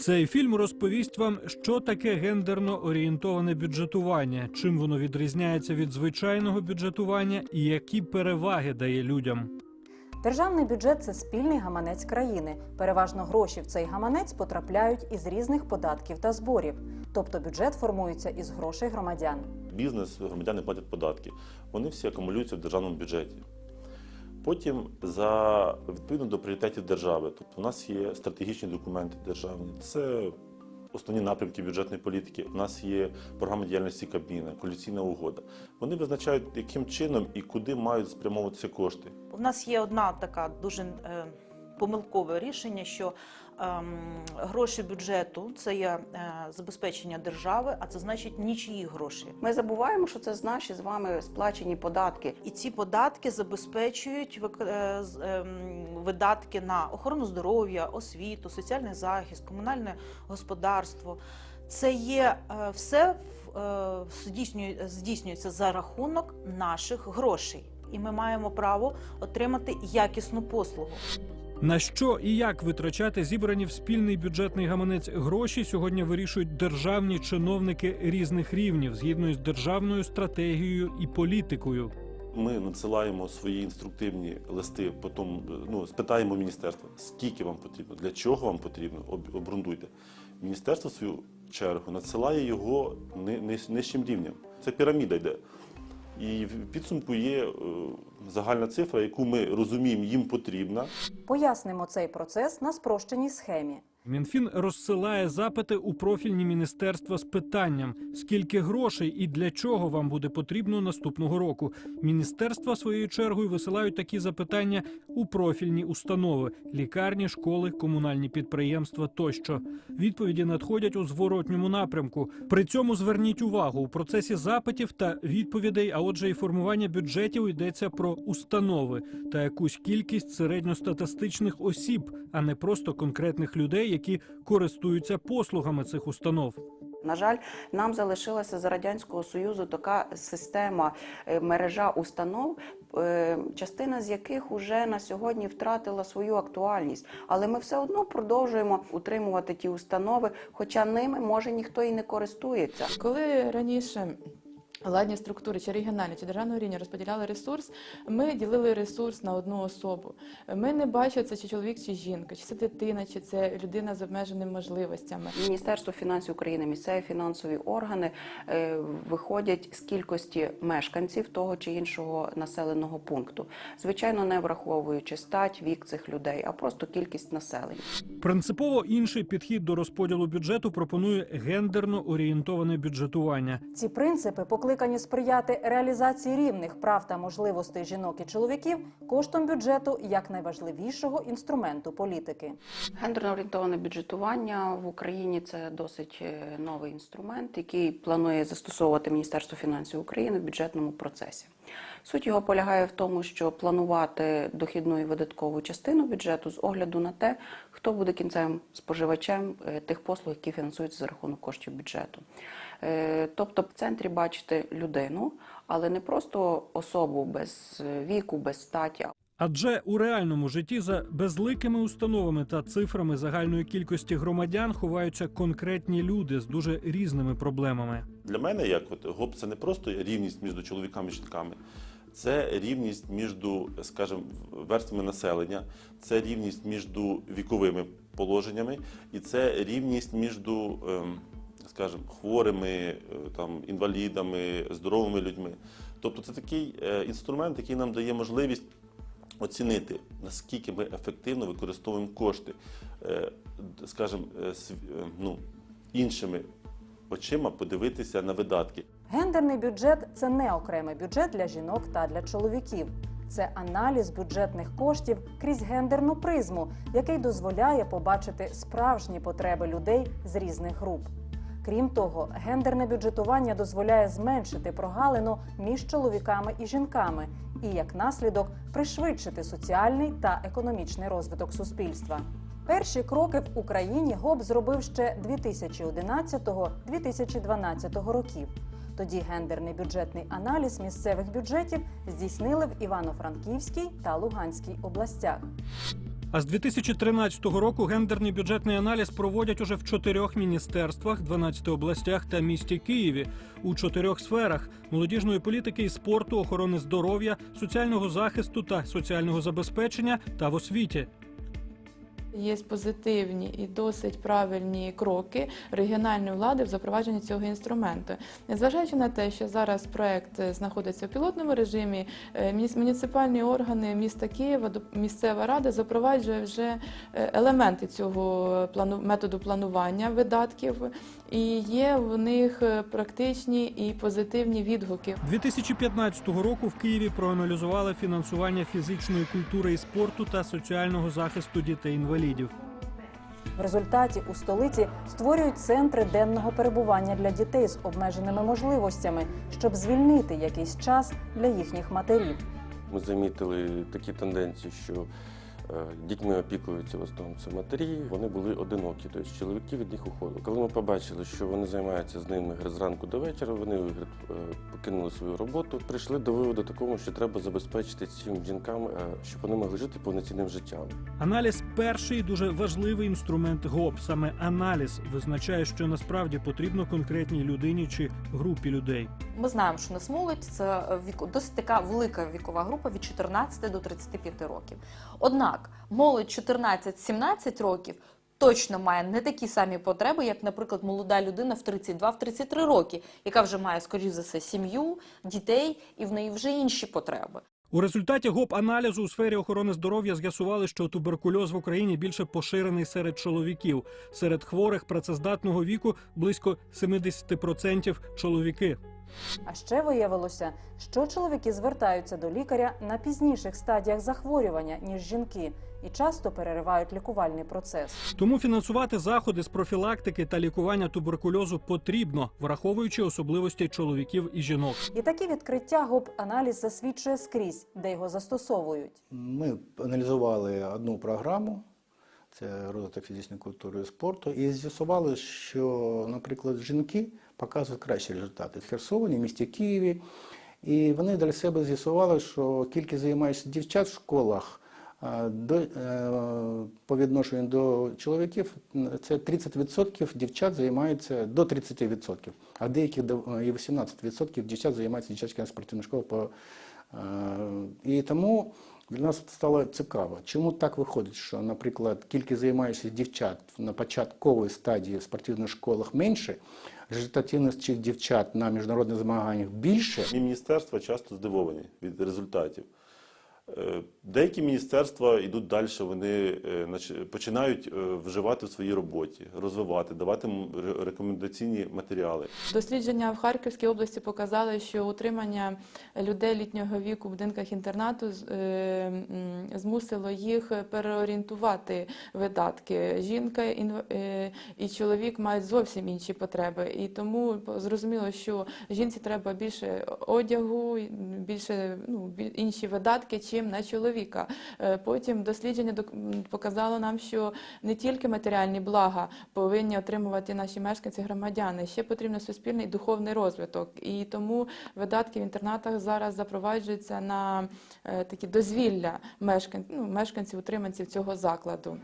Цей фільм розповість вам, що таке гендерно орієнтоване бюджетування, чим воно відрізняється від звичайного бюджетування і які переваги дає людям. Державний бюджет це спільний гаманець країни. Переважно гроші в цей гаманець потрапляють із різних податків та зборів. Тобто бюджет формується із грошей громадян. Бізнес, громадяни платять податки. Вони всі акумулюються в державному бюджеті. Потім, за відповідно до пріоритетів держави, тобто у нас є стратегічні документи державні, це основні напрямки бюджетної політики. У нас є програма діяльності Кабміна, коаліційна угода. Вони визначають, яким чином і куди мають спрямовуватися кошти. У нас є одна така дуже е, помилкове рішення, що ем, гроші бюджету це є е, забезпечення держави, а це значить нічиї гроші. Ми забуваємо, що це з наші з вами сплачені податки. І ці податки забезпечують вик- е, ем, видатки на охорону здоров'я, освіту, соціальний захист, комунальне господарство. Це є е, все е, здійснює- здійснюється за рахунок наших грошей, і ми маємо право отримати якісну послугу. На що і як витрачати зібрані в спільний бюджетний гаманець гроші сьогодні вирішують державні чиновники різних рівнів згідно з державною стратегією і політикою. Ми надсилаємо свої інструктивні листи, потім ну, спитаємо міністерства, скільки вам потрібно, для чого вам потрібно, об- обґрунтуйте. Міністерство, в свою чергу, надсилає його ни- ни- нижчим рівнем. Це піраміда йде. І в підсумку є е, загальна цифра, яку ми розуміємо, їм потрібна. Пояснимо цей процес на спрощеній схемі. Мінфін розсилає запити у профільні міністерства з питанням, скільки грошей і для чого вам буде потрібно наступного року. Міністерства своєю чергою висилають такі запитання у профільні установи: лікарні, школи, комунальні підприємства тощо. Відповіді надходять у зворотньому напрямку. При цьому зверніть увагу у процесі запитів та відповідей, а отже, і формування бюджетів йдеться про установи та якусь кількість середньостатистичних осіб, а не просто конкретних людей, які користуються послугами цих установ. На жаль, нам залишилася за радянського союзу така система е, мережа установ, е, частина з яких уже на сьогодні втратила свою актуальність. Але ми все одно продовжуємо утримувати ті установи, хоча ними може ніхто і не користується. Коли раніше владні структури чи регіональні чи державного рівня розподіляли ресурс, ми ділили ресурс на одну особу. Ми не бачили це чи чоловік, чи жінка, чи це дитина, чи це людина з обмеженими можливостями. Міністерство фінансів України, місцеві фінансові органи е, виходять з кількості мешканців того чи іншого населеного пункту, звичайно, не враховуючи стать, вік цих людей, а просто кількість населення. Принципово інший підхід до розподілу бюджету пропонує гендерно орієнтоване бюджетування. Ці принципи покликані сприяти реалізації рівних прав та можливостей жінок і чоловіків коштом бюджету як найважливішого інструменту політики. Гендерно орієнтоване бюджетування в Україні це досить е, новий інструмент, який планує застосовувати Міністерство фінансів України в бюджетному процесі. Суть його полягає в тому, що планувати дохідну і видаткову частину бюджету з огляду на те, хто буде кінцевим споживачем е, тих послуг, які фінансуються за рахунок коштів бюджету. Е, Тобто в центрі бачити людину, але не просто особу без е, віку, без статі, Адже у реальному житті за безликими установами та цифрами загальної кількості громадян ховаються конкретні люди з дуже різними проблемами. Для мене, як от ГОП, це не просто рівність між чоловіками і жінками, це рівність між, скажімо, верствами населення, це рівність між віковими положеннями, і це рівність між, ем, скажімо, хворими, е, там, інвалідами, здоровими людьми. Тобто це такий е, інструмент, який нам дає можливість оцінити, наскільки ми ефективно використовуємо кошти, е, скажімо, ну, іншими очима подивитися на видатки. Гендерний бюджет це не окремий бюджет для жінок та для чоловіків. Це аналіз бюджетних коштів крізь гендерну призму, який дозволяє побачити справжні потреби людей з різних груп. Крім того, гендерне бюджетування дозволяє зменшити прогалину між чоловіками і жінками і, як наслідок, пришвидшити соціальний та економічний розвиток суспільства. Перші кроки в Україні ГОП зробив ще 2011-2012 років. Тоді гендерний бюджетний аналіз місцевих бюджетів здійснили в Івано-Франківській та Луганській областях. А з 2013 року гендерний бюджетний аналіз проводять уже в чотирьох міністерствах, 12 областях та місті Києві у чотирьох сферах: молодіжної політики і спорту, охорони здоров'я, соціального захисту та соціального забезпечення та в освіті. Є позитивні і досить правильні кроки регіональної влади в запровадженні цього інструменту. Незважаючи на те, що зараз проект е, знаходиться в пілотному режимі, е, муніципальні органи міста Києва, місцева рада запроваджує вже е, елементи цього плану методу планування видатків, і є в них практичні і позитивні відгуки. 2015 року в Києві проаналізували фінансування фізичної культури і спорту та соціального захисту дітей-інвалідів. В результаті у столиці створюють центри денного перебування для дітей з обмеженими можливостями, щоб звільнити якийсь час для їхніх матерів. Ми замітили такі тенденції, що дітьми опікуються в основному це матері. Вони були одинокі, тобто чоловіки від них уходили. Коли ми побачили, що вони займаються з ними гри зранку до вечора, вони е, покинули свою роботу. Прийшли до виводу такому, що треба забезпечити цим жінкам, е, щоб вони могли жити повноцінним життям. Аналіз перший дуже важливий інструмент ГОП. Саме аналіз визначає, що насправді потрібно конкретній людині чи групі людей. Ми знаємо, що нас молодь це віку досить така велика вікова група від 14 до 35 років. Однак молодь 14-17 років точно має не такі самі потреби, як, наприклад, молода людина в 32-33 роки, яка вже має, скоріш за все, сім'ю, дітей, і в неї вже інші потреби. У результаті гоп-аналізу у сфері охорони здоров'я з'ясували, що туберкульоз в Україні більше поширений серед чоловіків. Серед хворих працездатного віку близько 70% чоловіки. А ще виявилося, що чоловіки звертаються до лікаря на пізніших стадіях захворювання, ніж жінки, і часто переривають лікувальний процес. Тому фінансувати заходи з профілактики та лікування туберкульозу потрібно, враховуючи особливості чоловіків і жінок. І такі відкриття гоп-аналіз засвідчує скрізь, де його застосовують. Ми аналізували одну програму, це розвиток фізичної культури і спорту, і з'ясували, що, наприклад, жінки показують кращі результати в Херсоні, в місті Києві. І вони для себе з'ясували, що кількість займаючих дівчат в школах до, е, по відношенню до чоловіків це 30% дівчат займаються до 30%, а деяких до- і 18% дівчат займаються дівчатськими спортивними школами. Е, і тому для нас стало цікаво, чому так виходить, що, наприклад, кількість займаючих дівчат на початковій стадії в спортивних школах менше, результативність цих дівчат на міжнародних змаганнях більше. І міністерства часто здивовані від результатів. Е, Деякі міністерства йдуть далі, вони е, починають е, вживати в своїй роботі, розвивати, давати рекомендаційні матеріали. Дослідження в Харківській області показали, що утримання людей літнього віку в будинках інтернату змусило їх переорієнтувати видатки. Жінка і чоловік мають зовсім інші потреби, і тому зрозуміло, що жінці треба більше одягу, більше ну, інші видатки, чим на чоловіка. Е, Потім дослідження показало нам, що не тільки матеріальні блага повинні отримувати наші мешканці громадяни, ще потрібен суспільний духовний розвиток. І тому видатки в інтернатах зараз запроваджуються на е, такі дозвілля мешкан... ну, мешканців, утриманців цього закладу.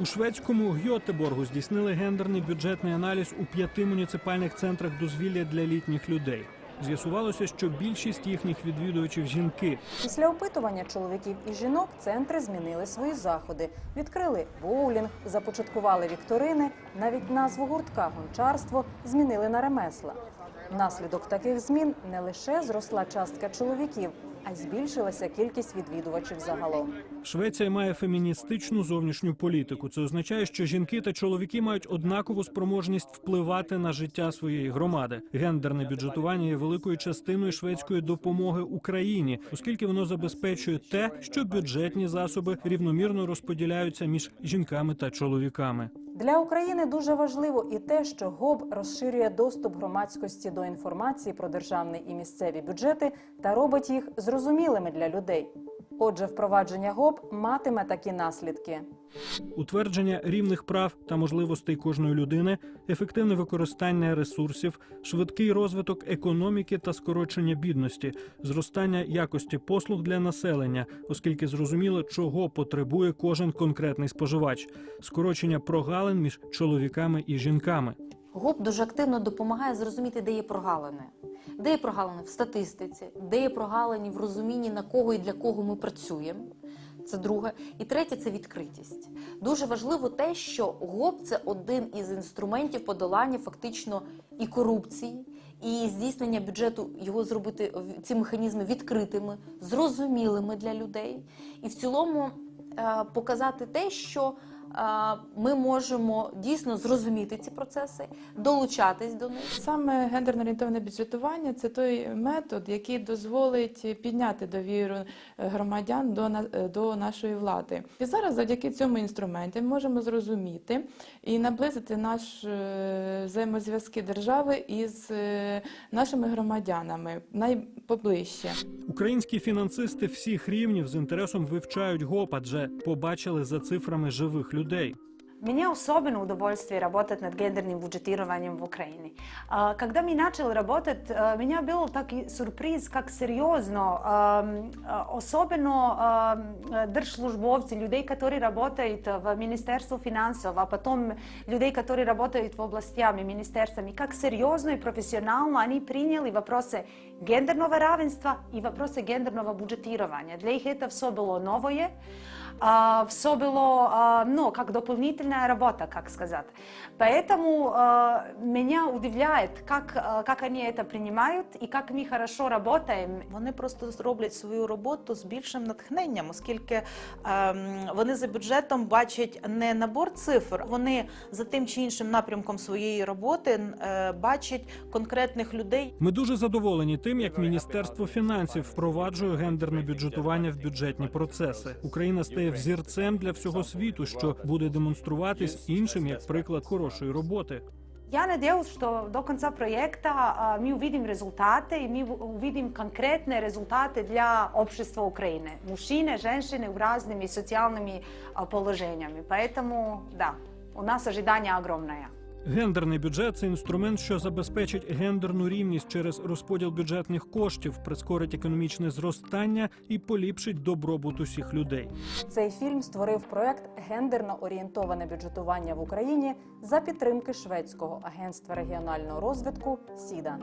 У шведському Гьотеборгу здійснили гендерний бюджетний аналіз у п'яти муніципальних центрах дозвілля для літніх людей. З'ясувалося, що більшість їхніх відвідувачів жінки. Після опитування чоловіків і жінок центри змінили свої заходи, відкрили боулінг, започаткували вікторини, навіть назву гуртка гончарство змінили на ремесла. Внаслідок таких змін не лише зросла частка чоловіків, а й збільшилася кількість відвідувачів загалом. Швеція має феміністичну зовнішню політику. Це означає, що жінки та чоловіки мають однакову спроможність впливати на життя своєї громади. Гендерне бюджетування є великою частиною шведської допомоги Україні, оскільки воно забезпечує те, що бюджетні засоби рівномірно розподіляються між жінками та чоловіками. Для України дуже важливо і те, що ГОБ розширює доступ громадськості до інформації про державний і місцеві бюджети та робить їх зрозумілими для людей. Отже, впровадження ГОП матиме такі наслідки. Утвердження рівних прав та можливостей кожної людини, ефективне використання ресурсів, швидкий розвиток економіки та скорочення бідності, зростання якості послуг для населення, оскільки зрозуміло, чого потребує кожен конкретний споживач, скорочення прогалин між чоловіками і жінками. ГОП дуже активно допомагає зрозуміти, де є прогалини. Де є прогалини в статистиці, де є прогалини в розумінні, на кого і для кого ми працюємо. Це друге. І третє це відкритість. Дуже важливо те, що ГОП це один із інструментів подолання фактично і корупції, і здійснення бюджету, його зробити ці механізми відкритими, зрозумілими для людей. І в цілому е, показати те, що ми можемо дійсно зрозуміти ці процеси, долучатись до них. Саме гендерно орієнтоване бюджетування це той метод, який дозволить підняти довіру е, громадян до, е, до нашої влади. І зараз завдяки цьому інструменту ми можемо зрозуміти і наблизити наш е, взаємозв'язки держави із нашими громадянами найпоближче. Українські фінансисти всіх рівнів з інтересом вивчають ГОП, адже побачили за цифрами живих людей Мне особенно удовольствие работать над гендерным бюджетированием в Украине. А, Когда мы начали работать, э, меня был такой сюрприз, как серьезно, эм, э, особенно эм, э, держслужбовцы, людей, которые работают в Министерстве финансов, а потом людей, которые работают в областями, министерствами, как серьезно и профессионально они приняли вопросы гендерного равенства и вопросы гендерного бюджетирования. Для них это все было новое. А, все было, а, ну, как дополнительная работа, как сказать. Поэтому а, меня удивляет, как, а, как они это принимают и как мы хорошо работаем. Вони просто роблять свою роботу з більшим натхненням, оскільки ем, вони за бюджетом бачать не набор цифр, вони за тим чи іншим напрямком своєї роботи е, бачать конкретних людей. Ми дуже задоволені тим, як Міністерство фінансів впроваджує гендерне бюджетування в бюджетні процеси. Україна стає взірцем для всього світу, що буде демонструватись іншим як приклад хорошої роботи. Я надеюсь, что до конца проекта а, мы увидим результаты, и мы увидим конкретные результаты для общества Украины. Мужчины, женщины в разными социальными а, положениями. Поэтому, да, у нас ожидание огромное. Гендерний бюджет це інструмент, що забезпечить гендерну рівність через розподіл бюджетних коштів, прискорить економічне зростання і поліпшить добробут усіх людей. Цей фільм створив проект Гендерно орієнтоване бюджетування в Україні за підтримки шведського агентства регіонального розвитку СІДА.